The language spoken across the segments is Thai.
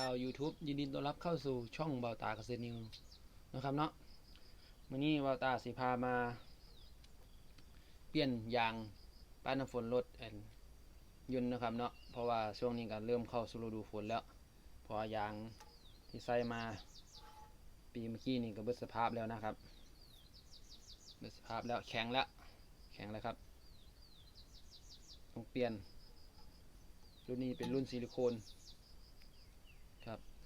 ชาว YouTube ยินดีต้อนรับเข้าสู่ช่องเบาตาเกษตรนิวนะครับเนาะวันนี้เบาตาสิพามา เปลี่ยนยางป้านน้ำฝนรถแอนยนต์นะครับเนาะเพราะว่าช่วงนี้ก็เริ่มเข้าสู่ฤดูฝนแล้วพราะว่ายางที่ใส่มา ปีเมื่อกี้นี่ก็เบิดสภาพแล้วนะครับเบิดสภาพแล้วแข็งแล้วแข็งแล้วครับต้องเปลี่ยนรุ่นนี้เป็นรุ่นซิลิโคน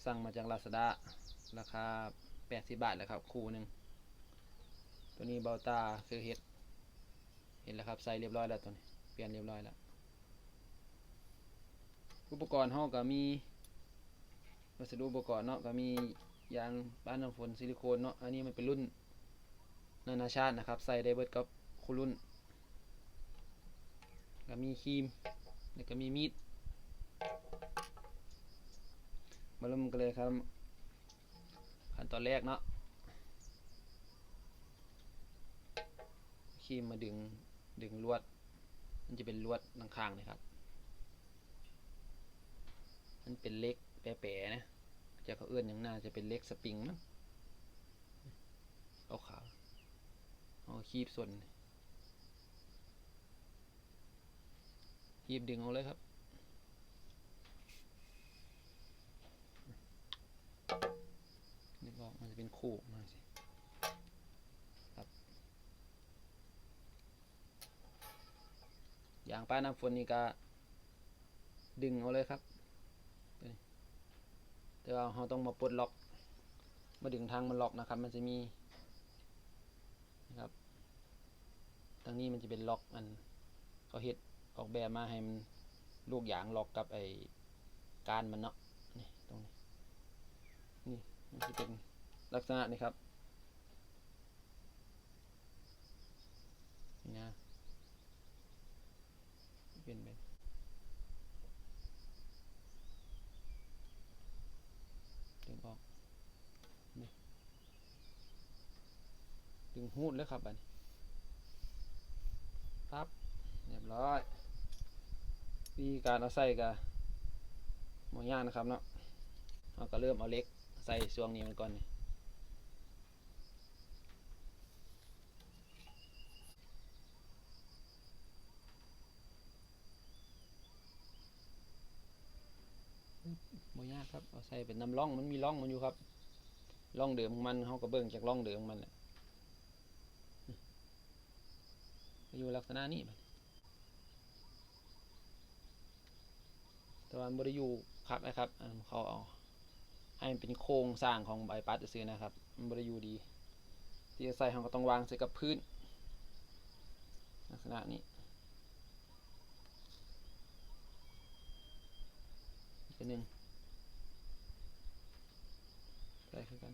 สั่งมาจากลาซาด้าราคา80บาทแหละครับ คู่หนึ่งตัวนี้เบาตาคือเห็ด เห็นแล้วครับใส่เรียบร้อยแล้วตัวนี้ เปลี่ยนเรียบร้อยแล้ว อุปกรณ์ห้องก็มีวัสดุอุปกรณ์เนาะก็มียางบ้านน้ำฝนซิลิโคนเนาะ อันนี้มันเป็นรุ่นนานาชาตินะครับ ใส่ได้เบิดกับคู่รุ่นก็มีครีม แล้วก็มีมีด มาเริ่มกันเลยครับขั้นตอนแรกเนาะคีมมาดึงดึงลวด มันจะเป็นลวดด้านข้างๆนะครับ มันเป็นเล็กแปะๆนะจะเขาเอื้อนอย่างหน้าจะเป็นเล็กสปริงมั้งเอาขาวเอาคีบส่วนคีบดึงเอาเลยครับ คู่มาสิครับอย่างป้ายน้ำฝนนี่ก็ดึงเอาเลยครับแต่ว่าเราต้องมาปลดล็อก มาดึงทางมันล็อกนะครับ มันจะมีนะครับทางนี้มันจะเป็นล็อกอันเขาเฮ็ดออกแบบมาให้มันลูกยางล็อกกับไอ้การมันเนาะนี่ตรงนี้นี่มันจะเป็น ลักษณะนี้ครับนี่นะเป็นเป็นดึงออกนี่ดึงหูดเลยครับอันนี้ครับเรียบร้อยวิธีการเอาใส่กับหมอย่างนะครับเนาะเราก็เริ่มเอาเล็กใส่ช่วงนี้มันก่อนนี่ โมยากครับเอาใส่เป็นน้ำร่องมันมีร่องมันอยู่ครับร่องเดิมของมันเขาก็เบิ่งจากร่องเดิมของมันแหละอยู่ลักษณะนี้บัดแต่ว่าบริยูคักนะครับเขาเอาให้มันเป็นโครงสร้างของใบพัดซื้อนะครับ มันบริยูดี ที่จะใส่เราก็ต้องวางใส่กับพื้น ลักษณะนี้อีกอันหนึ่งใส่คือกัน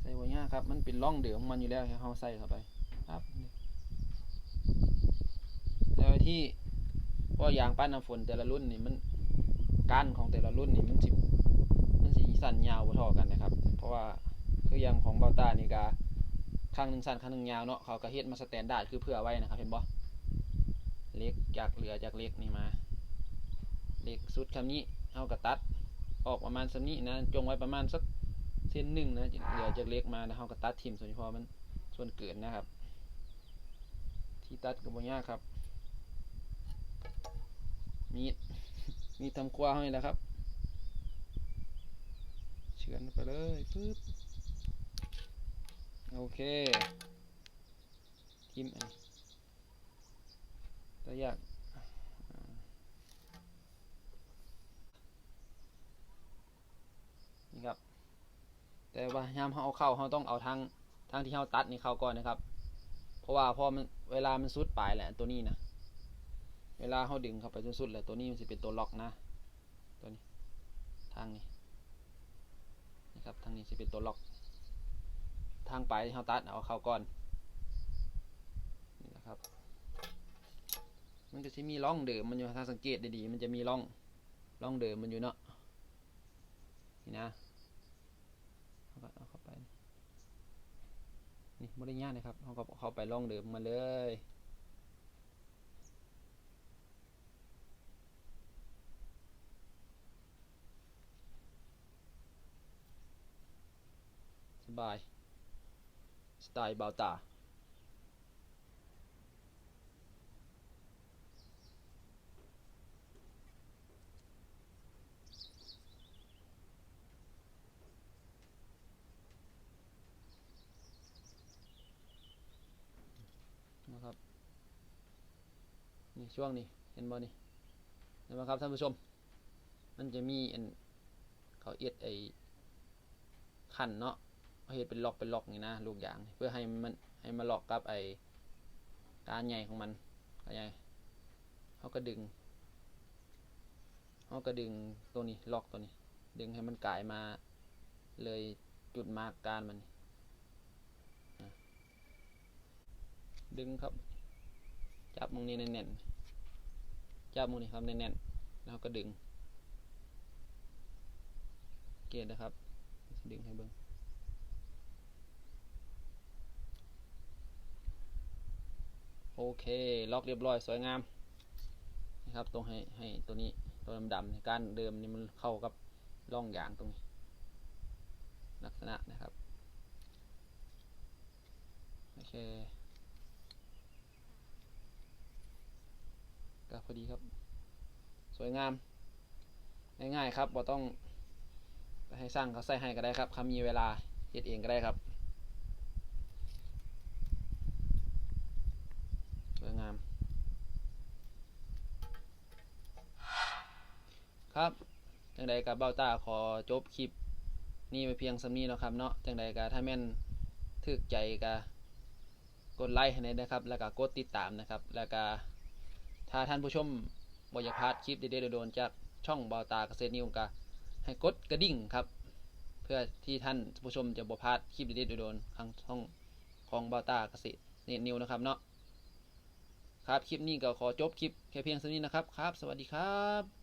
ใส่หัวยาก ครับ มันเป็นร่องเดือของมันอยู่แล้วแค่เขาใส่เข้าไปครับแต่ว่าที่พรายางปั้นน้ำฝนแต่ละรุ่นนี่มันก้านของแต่ละรุ่นนี่มันสิมันสีสั้นยาวบ่เท่ากันนะครับ เพราะว่าคืออยางของเบาต้านี่ก็ข้างหนึ่งสั้นข้างหนึ่งยาวเนาะเขาก็เฮ็ดมาสแตนดาร์ดคือเพื่อไว้นะครับ เห็นบ่เล็กจากเหลือจากเล็กนี่มา เล็กสุดคำนี้เอากระตัดออกประมาณสักนี้นะจงไว้ประมาณสัก เส้นหนึ่งนะเหลือจากเล็กมานะเขาก็ตัดทิมส่วนเฉพาะมันส่วนเกินนะครับ ที่ตัดกับบยากครับมีดมีดทำครัวให้แล้วครับ เฉือนไปเลยปึ๊บโอเคทิมอันนี้ตัวอยางอ่านี่ครับ แต่ว่ายามเขาเอาเข้าเขาต้องเอาทางทางที่เขาตัดนี่เข้าก่อนนะครับ เพราะว่าพอมันเวลามันสุดปลายแหละตัวนี้นะเวลาเขาดึงเข้าไปจนสุดแหละตัวนี้มันจะเป็นตัวล็อกนะ ตัวนี้ทางนี้นะครับทางนี้จะเป็นตัวล็อก ทางปลายที่เขาตัดเอาเข้าก่อนนี่นะครับ มันจะมีร่องเดิมมันอยู่ถ้าสังเกตดีๆมันจะมีร่องร่องเดิมมันอยู่เนาะนี่นะเอาก็เอาเข้าไป นี่บ่ได้ยากนะครับเขาก็เข้าไปลองเดิมมาเลยสบาย สไตล์เบาตา นะครับ นี่ช่วงนี้เห็นบ่นี่เห็นไหมครับท่านผู้ชม มันจะมีอันเขาเอียดไอขันเนาะเขาเฮ็ดเป็นล็อกเป็นล็อกนี่นะลูกยาง เพื่อให้มันให้มาล็อกกับไอการใหญ่ของมันเข้าใจเขาก็ดึงเขาก็ดึงตัวนี้ล็อกตัวนี้ ดึงให้มันกลายมาเลยจุดมาร์กการมันนี่อะ ดึงครับ จับมุงนี้แน่นๆจับมุงนี้ครับแน่นๆแล้วก็ดึง เกตนะครับ ดึงให้เบิ้งโอเค ล็อกเรียบร้อยสวยงามนะครับ ตรงให้ให้ตัวนี้ตัวดำๆในการเดิมนี่มันเข้ากับร่องยางตรงนี้ ลักษณะนะครับ โอเค ก็พอดีครับ สวยงาม ง่ายๆครับบ่ต้องให้สร้างเขาใส่ให้ก็ได้ครับเขามีเวลาเฮ็ดเองก็ได้ครับ สวยงาม ครับจังใดกับเบ้าตาขอจบคลิปนี้ไปเพียงสำนี้แล้วครับเนาะจังใดกับถ้าแม่นถึกใจก็กดไลค์ให้หน่อยนะครับ แล้วก็กดติดตามนะครับ แล้วก็ ถ้าท่านผู้ชมบอยากพลาดคลิปเด็ดๆโดนๆจากช่องเบ้าตาเกษตรนิวกาให้กดกระดิ่งครับ เพื่อที่ท่านผู้ชมจะบอพลาดคลิปเด็ดๆโดนๆทางช่องของบาตาเกษตรเน็ตนิวนะครับเนาะครับคลิปนี้ก็ขอจบคลิปแค่เพียงเท่านี้นะครับครับ สวัสดีครับ